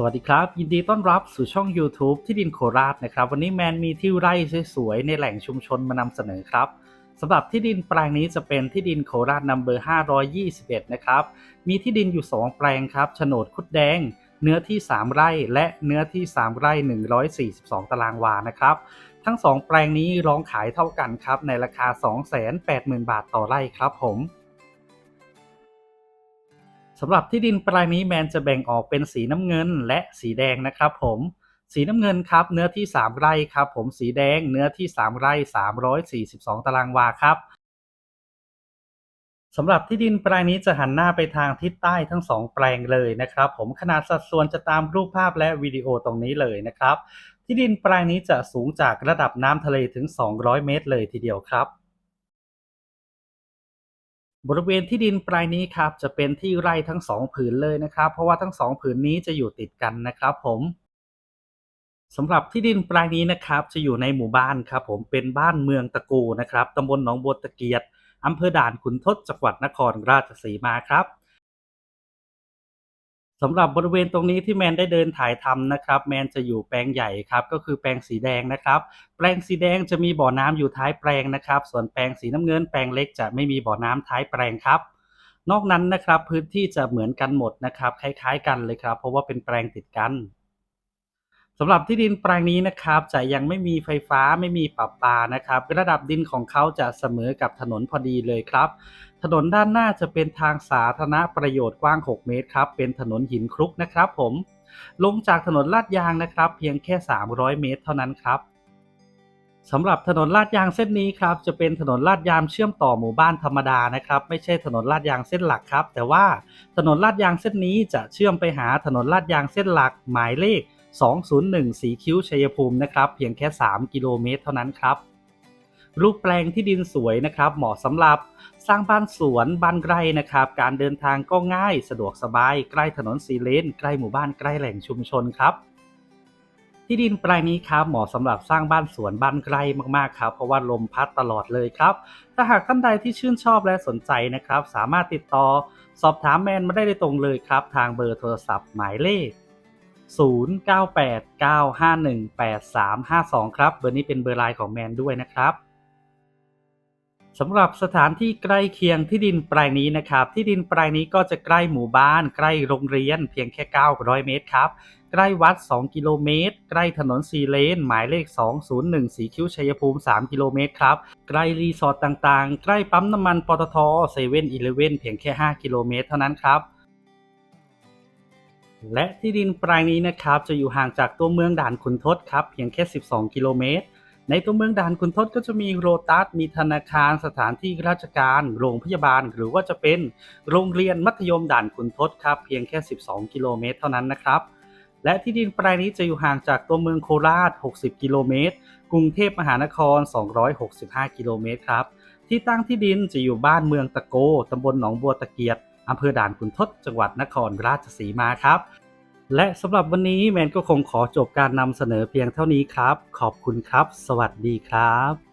สวัสดีครับ ยินดีต้อนรับสู่ช่อง YouTube ที่ดินโคราชนะครับ วันนี้แมนมีที่ไร่สวยๆในแหล่งชุมชนมานำเสนอครับสำหรับที่ดินแปลงนี้จะเป็นที่ดินโคราชนัมเบอร์ 521 นะครับ มีที่ดินอยู่ 2 แปลงครับโฉนดคุดแดง เนื้อที่ 3 ไร่ และเนื้อที่ 3 ไร่ 142 ตารางวานะครับ ทั้ง 2 แปลงนี้ร้องขายเท่ากันครับในราคา 280,000 บาทต่อไร่ครับผม สำหรับที่ดินแปลงนี้แมนจะแบ่งออกเป็นสีน้ำเงินและสีแดงนะครับผมสีน้ำเงินครับเนื้อที่ 3 ไร่ครับผมสีแดงเนื้อที่ 3 ไร่ 342 ตารางวาครับสำหรับที่ดินแปลงนี้จะหันหน้าไปทางทิศใต้ทั้ง2แปลงเลยนะครับผมขนาดสัดส่วนจะตามรูปภาพและวิดีโอตรงนี้เลยนะครับ ที่ดินแปลงนี้จะสูงจากระดับน้ำทะเลถึง 200 เมตรเลยทีเดียวครับ บริเวณที่ดินปลายนี้ครับจะเป็นที่ไร่ทั้งสองผืนเลยนะครับ เพราะว่าทั้งสองผืนนี้จะอยู่ติดกันนะครับ ผมสำหรับที่ดินปลายนี้นะครับ จะอยู่ในหมู่บ้านครับ ผมเป็นบ้านเมืองตะกูนะครับตำบลหนองบัวตะเกียดอำเภอด่านขุนทดจังหวัดนครราชสีมาครับ สำหรับบริเวณตรงนี้ที่แมนได้เดินถ่ายทำนะครับแมนจะอยู่แปลงใหญ่ครับก็คือแปลงสีแดงนะครับ แปลงสีแดงจะมีบ่อน้ำอยู่ท้ายแปลงนะครับ ส่วนแปลงสีน้ำเงินแปลงเล็กจะไม่มีบ่อน้ำท้ายแปลงครับ นอกนั้นนะครับพื้นที่จะเหมือนกันหมดนะครับคล้ายๆ กันเลยครับ เพราะว่าเป็นแปลงติดกัน สำหรับที่ดินแปลงนี้นะครับจะยังไม่มีไฟฟ้าไม่มีปรับปานะครับระดับดินของเขาจะเสมอกับถนนพอดีเลยครับ ถนนด้านหน้าจะเป็นทางสาธารณประโยชน์กว้าง 6 เมตรครับเป็นถนนหินคลุกนะครับผม ลงจากถนนลาดยางนะครับ เพียงแค่ 300 เมตรเท่านั้นครับสำหรับถนนลาดยางเส้นนี้ครับจะเป็นถนนลาดยางเชื่อมต่อหมู่บ้านธรรมดานะครับไม่ใช่ถนนลาดยางเส้นหลักครับ แต่ว่าถนนลาดยางเส้นนี้จะเชื่อมไปหาถนนลาดยางเส้นหลักหมายเลข 201 สีคิ้วชัยภูมินะครับเพียงแค่ 3 กิโลเมตรเท่านั้นครับรูปแปลงที่ดินสวยนะครับเหมาะสำหรับสร้างบ้านสวนบ้านไร่นะครับ การเดินทางก็ง่ายสะดวกสบาย ใกล้ถนนสีเลนใกล้หมู่บ้านใกล้แหล่งชุมชนครับ ที่ดินแปลงนี้ครับเหมาะสำหรับสร้างบ้านสวนบ้านไร่มากๆครับ เพราะว่าลมพัดตลอดเลยครับ ถ้าหากท่านใดที่ชื่นชอบและสนใจนะครับ สามารถติดต่อ สอบถามแมนมาได้โดยตรงเลยครับ ทางเบอร์โทรศัพท์หมายเลข 0989518352 ครับ เบอร์นี้เป็นเบอร์ไลน์ของแมนด้วยนะครับสำหรับสถานที่ใกล้เคียงที่ดินแปลงนี้นะครับ ที่ดินแปลงนี้ก็จะใกล้หมู่บ้าน ใกล้โรงเรียน เพียงแค่ 900 เมตรครับ ใกล้วัด 2 กิโลเมตร ใกล้ถนนสีเลน หมายเลข 201สีคิ้วชัยภูมิ 3 กิโลเมตรครับ ใกล้รีสอร์ทต่างๆ ใกล้ปั๊มน้ำมันปตทเซเว่นอีเลเว่นเพียงแค่ 5 กิโลเมตรเท่านั้นครับ และที่ดินแปลงนี้นะครับจะอยู่ห่างจากตัวเมืองด่านขุนทดครับเพียงแค่ 12 กิโลเมตร ในตัวเมืองด่านขุนทดก็จะมีโรตัส มีธนาคาร สถานที่ราชการ โรงพยาบาล หรือว่าจะเป็นโรงเรียนมัธยมด่านขุนทดครับเพียงแค่ 12 กิโลเมตรเท่านั้นนะครับและที่ดินแปลงนี้จะอยู่ห่างจากตัวเมืองโคราช 60 กิโลเมตร กรุงเทพมหานคร 265 กิโลเมตรครับ ที่ตั้งที่ดินจะอยู่บ้านเมืองตะโก ตำบลหนองบัวตะเกียด อำเภอด่านขุนทดจังหวัดนครราชสีมาครับ และสำหรับวันนี้แมนก็คงขอจบการนำเสนอเพียงเท่านี้ครับ ขอบคุณครับ สวัสดีครับ